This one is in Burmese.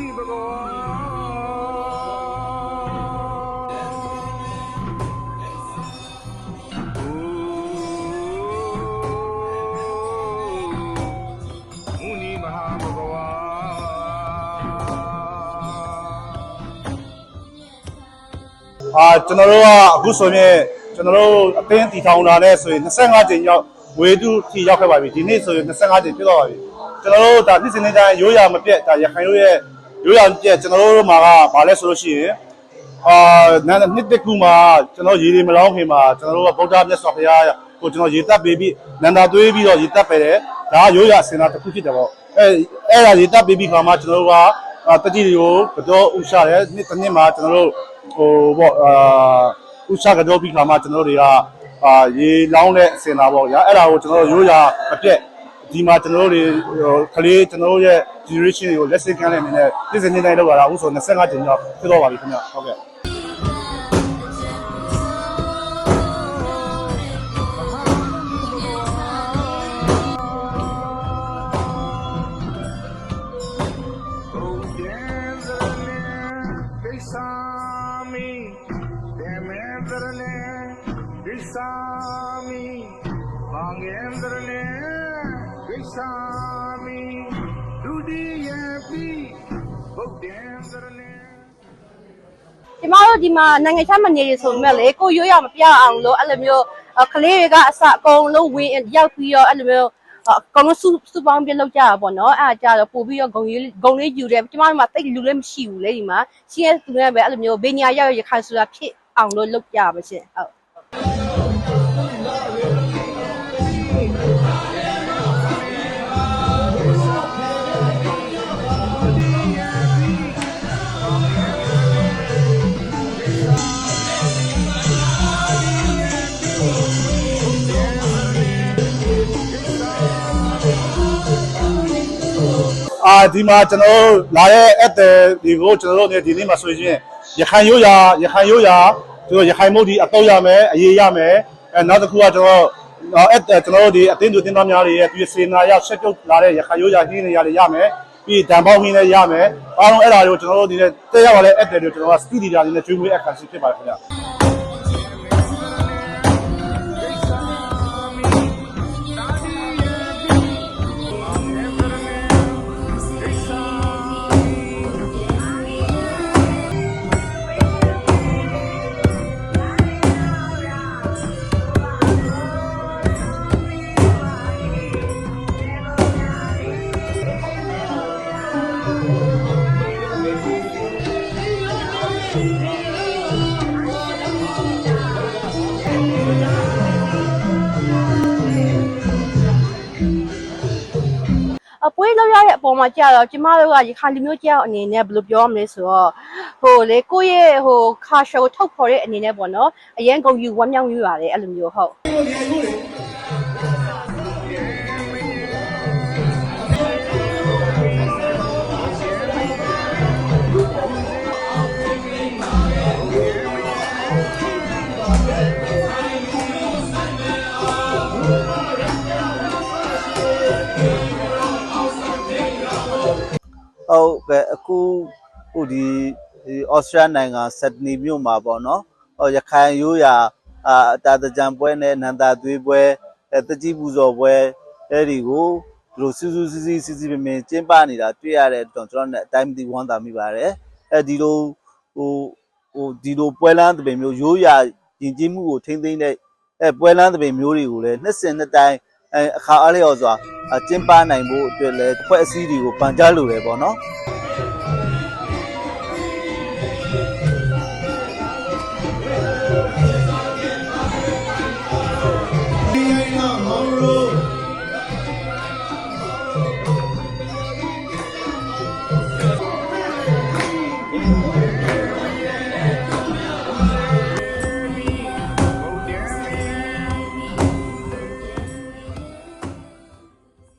နေပါကောမုနီမဟာဘဂဝါအာကျွန်တော်တို့ကအခုဆိုရင်ကျွန်တော်တို့အတင်းတီထောင်လာတဲ့ဆိုရင်25ကျင်ရောက်ဝေတုထီရောက်ခဲ့ပါပြီဒီနေ့ဆိုရင်25ကျင်ပြည့်တော့ပါပြီကျွန်တော်တို့ဒါနေ့စဉ်နေ့တိုင်းရိုးရာမပြတ်ဒါရခိုင်တို့ရဲ့ ရိုးရာမပြတ်ကျွန်တော်တို့မှာကဘာလဲဆိုလို့ရှိရင်အာနာနှစ်တကူမှာကျွန်တော်ရေတွေမလောင်းခင်မှာကျွန်တော်တို့ကဗုဒ္ဓမြတ်စွာဘုရားကိုကျွန်တော်ရေတက်ပေးပြီးနန္ဒာသွေးပြီးတော့ရေတက်ပေးတယ်ဒါကရိုးရာစင်တာတစ်ခုဖြစ်တယ်ပေါ့အဲအဲ့ဒါရေတက်ပေးပြီးခါမှာကျွန်တော်တို့ကအာတတိတွေကိုကတော့ဥရှာတယ်နှစ်တစ်နှစ်မှာကျွန်တော်တို့ဟိုပေါ့အာဥစားကတော့ပြီးခါမှကျွန်တော်တို့တွေကအာရေလောင်းတဲ့အစင်လာပေါ့ဗျာအဲ့ဒါကိုကျွန်တော်တို့ရိုးရာအပြက် ဒီမှာကျွန်တော်တို့တွေဟိုကလေးကျွန်တော်တို့ရဲ့ generation တွေကိုလက်ဆင့်ကမ်းတဲ့အနေနဲ့ပြည်စင်နေတိုင်းလောက်လာတာအခုဆို25ကျင်းတော့ဖြစ်တော့ပါပြီခင်ဗျဟုတ်ကဲ့ Kisami, Demendrane, Kisami, Bangendrane, Kisami, Dudiyapi, Bodhendrane. ကျမတို့ဒီမှာနိုင်ငံခြားမနေရဆိုပေမဲ့လေကိုရိုးရမပြအောင်လို့အဲ့လိုမျိုးအဲ့ကလေးတွေကအစအကုန်လုံးဝင်ရောက်ပြီးတော့အဲ့လိုမျိုးအကောင်လုံးစုစုပေါင်းပြလောက်ကြတာပေါ့နော်အဲ့ဒါကြတော့ပို့ပြီးတော့ဂုံလေးဂုံလေးယူတယ်ကျမတို့မှာတိတ်လူလည်းမရှိဘူးလေဒီမှာရှင်းရသူလည်းပဲအဲ့လိုမျိုးဘေညာရောက်ရခိုင်ဆိုတာဖြစ်အောင်လို့လုပ်ကြပါရှင်ဟုတ် အာဒီမှာကျွန်တော်တို့လာတဲ့အက်တယ်ဒီကိုကျွန်တော်တို့ဒီနေ့မှာဆိုရင်ရခိုင်ရိုးရာရခိုင်ရိုးရာကျွန်တော်ရခိုင်မုတ်ဒီအတော့ရမယ်အရေးရမယ်အဲနောက်တစ်ခုကကျွန်တော်အဲ့ကျွန်တော်တို့ဒီအတင်းသူတင်းသားများတွေရဲ့ဒီစေနာရဆက်ပြုတ်လာတဲ့ရခိုင်ရိုးရာဟင်းတွေရတယ်ရမယ်ပြီးဒံပေါင်းဟင်းလည်းရမယ်အားလုံးအဲ့ဒါတွေကိုကျွန်တော်တို့ဒီနေ့တက်ရောက်လာတဲ့အက်တယ်တွေကျွန်တော်ကစတူဒီယိုအနေနဲ့ကျွေးမွေးအခါရှိဖြစ်ပါတယ်ခင်ဗျာ ပေါ်မှာကြာတော့ကျမတို့ကရခိုင်လူမျိုးကြောက်အနေနဲ့ဘယ်လိုပြောရမလဲဆိုတော့ဟိုလေကိုယ့်ရဲ့ဟိုခါရှောထုတ်ဖော်တဲ့အနေနဲ့ပေါ့နော်အရင်ကုန်ယူဝမ်းမြောက်ယူရတယ်အဲ့လိုမျိုးဟုတ် ဟုတ်ကဲ့အခုဟိုဒီဒီဩစတြေးလျနိုင်ငံဆက်ဒနီမြို့မှာပေါ့နော်ဟောရခိုင်ရိုးရာအာအတာတကြံပွဲနဲ့နန္တာသွေးပွဲအဲတကြီးပူဇော်ပွဲအဲ့ဒီကိုသူတို့စူးစူးစီးစီးစီးစီးပင်ပင်ကျင်းပနေတာတွေ့ရတဲ့အတွက်ကျွန်တော်တို့လည်းအတိုင်းမသိဝမ်းသာမိပါတယ်အဲဒီလိုဟိုဟိုဒီလိုပွဲလမ်းတပင်မျိုးရိုးရာယဉ်ကျေးမှုကိုထိမ့်သိမ့်တဲ့အဲပွဲလမ်းတပင်မျိုးတွေကိုလည်းနှစ်စဉ်နှစ်တိုင်းအဲအခါအားလျော်စွာအ ကျင်းပနိုင်ဖို့အတွက်လည်းဖွဲ့အစည်းတွေကိုပန်ကြားလိုတယ်ပေါ့နော်